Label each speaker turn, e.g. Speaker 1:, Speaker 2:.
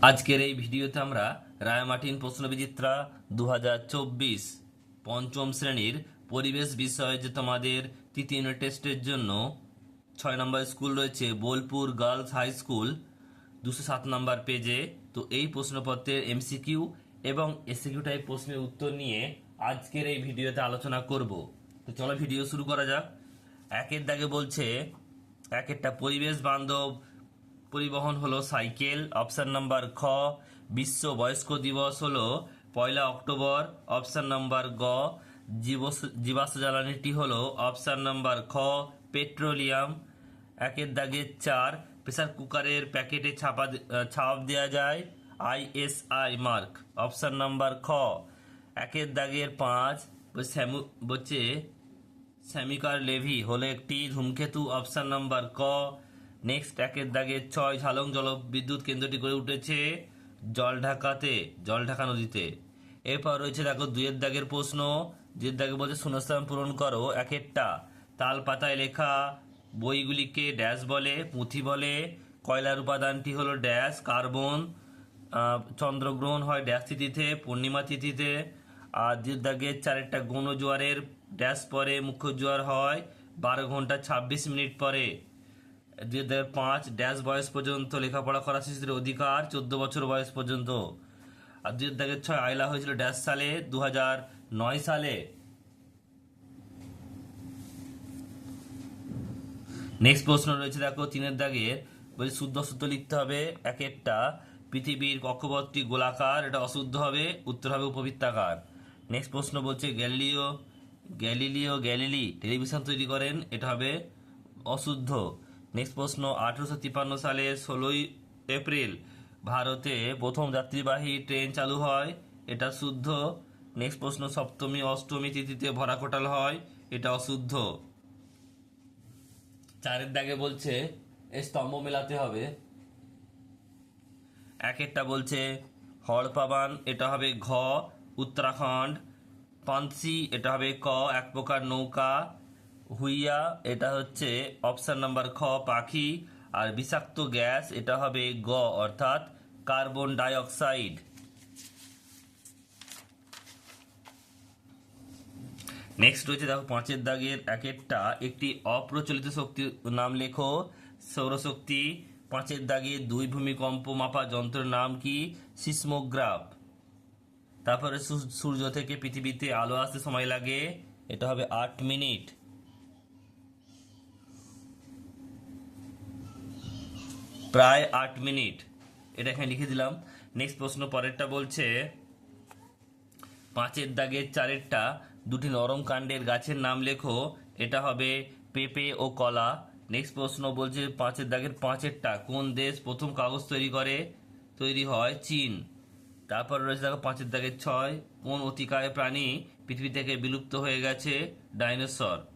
Speaker 1: আজকের এই ভিডিওতে আমরা রায়মার্টিন প্রশ্নবিচিত্রা দু পঞ্চম শ্রেণির পরিবেশ বিষয়ে যে তোমাদের তৃতীয় ইউনিট টেস্টের জন্য ছয় নম্বর স্কুল রয়েছে বোলপুর গার্লস হাই স্কুল, দুশো সাত নম্বর পেজে। তো এই প্রশ্নপত্রের এমসিকিউ এবং এসিকিউ টাইপ প্রশ্নের উত্তর নিয়ে আজকের এই ভিডিওতে আলোচনা করব। তো চলো ভিডিও শুরু করা যাক। একের দাগে বলছে, একেরটা পরিবেশ বান্ধব পরিবহন হলো সাইকেল। অপশান নাম্বার খ, বিশ্ব বয়স্ক দিবস হলো পয়লা অক্টোবর। অপশান নাম্বার গ জীবাশ্ম জ্বালানিটি হলো। অপশন নাম্বার খ, পেট্রোলিয়াম। একের দাগে চার, প্রেসার কুকারের প্যাকেটে ছাপা, ছাপ দেওয়া যায়। আইএসআই মার্ক অপশান নাম্বার খ, একের দাগের পাঁচ স্যামু- বলছে স্যামিকার লেভি হলো একটি ধূমকেতু। অপশান নাম্বার ক নেক্সট একের দাগে ছয় ঝালং জল বিদ্যুৎ কেন্দ্রটি গড়ে উঠেছে জলঢাকাতে, জলঢাকা নদীতে। এরপর রয়েছে দেখো দুইয়ের দাগের প্রশ্ন, দুইয়ের দাগে বলছে শূন্যস্থান পূরণ করো একেরটা তাল পাতায় লেখা বইগুলিকে ড্যাশ বলে, পুঁথি বলে। কয়লার উপাদানটি হলো ড্যাশ, কার্বন চন্দ্রগ্রহণ হয় ড্যাশ তিথিতে, পূর্ণিমা তিথিতে। আর দাগে চারেরটা গৌণ জোয়ারের ড্যাশ পরে মুখ্য জোয়ার হয় বারো ঘণ্টা ছাব্বিশ মিনিট পরে। দুই দাগের পাঁচ ড্যাশ বয়স পর্যন্ত লেখাপড়া করা শিশুদের অধিকার, চোদ্দ বছর বয়স পর্যন্ত। আর দুই দাগের ছয় আইলা হয়েছিল ড্যাশ সালে দু নয় সালে। নেক্সট প্রশ্ন রয়েছে, দেখো, তিনের দাগে। বলছি শুদ্ধ সূত্র লিখতে হবে, এক একটা। পৃথিবীর কক্ষপথটি গোলাকার, এটা অশুদ্ধ হবে, উত্তর হবে উপবৃত্তাকার। নেক্সট প্রশ্ন বলছে, গ্যালিলিও গ্যালিলিও, গ্যালিলি টেলিভিশন তৈরি করেন, এটা হবে অশুদ্ধ। নেক্সট প্রশ্ন, আঠেরোশো তিপ্পান্ন সালে ষোলোই এপ্রিল ভারতে প্রথম যাত্রীবাহী ট্রেন চালু হয়। এটা শুদ্ধ। নেক্সট প্রশ্ন, সপ্তমী, অষ্টমী তিথিতে ভরা কোটাল হয়। এটা অশুদ্ধ। চারের দাগে বলছে স্তম্ভ মেলাতে হবে। এক একটা বলছে হড়পাবান এটা হবে ঘ, উত্তরাখণ্ড। পানসি, এটা হবে ক, এক প্রকার নৌকা। হুইয়া, এটা হচ্ছে অপশান নাম্বার খ, পাখি। আর বিষাক্ত গ্যাস, এটা হবে গ, অর্থাৎ কার্বন ডাইঅক্সাইড। নেক্সট রয়েছে দেখো পাঁচের দাগের এক একটা একটি অপ্রচলিত শক্তির নাম লেখো। সৌরশক্তি, পাঁচের দাগে দুই ভূমিকম্প মাপা যন্ত্রের নাম কি? সিসমোগ্রাফ। তারপরে সূর্য থেকে পৃথিবীতে আলো আসতে সময় লাগে। এটা হবে আট মিনিট। প্রায় আট মিনিট। এটা এখানে লিখে দিলাম। নেক্সট প্রশ্ন পরেরটা বলছে, পাঁচের দাগের চারেরটা, দুটি নরম কাণ্ডের গাছের নাম লেখো, এটা হবে পেঁপে ও কলা। নেক্সট প্রশ্ন বলছে, পাঁচের দাগের পাঁচেরটা কোন দেশ প্রথম কাগজ তৈরি করে? তৈরি হয় চীন। তারপর রয়েছে দেখো, পাঁচের দাগের ছয়, কোন অতিকায় প্রাণী পৃথিবী থেকে বিলুপ্ত হয়ে গেছে? ডাইনোসর।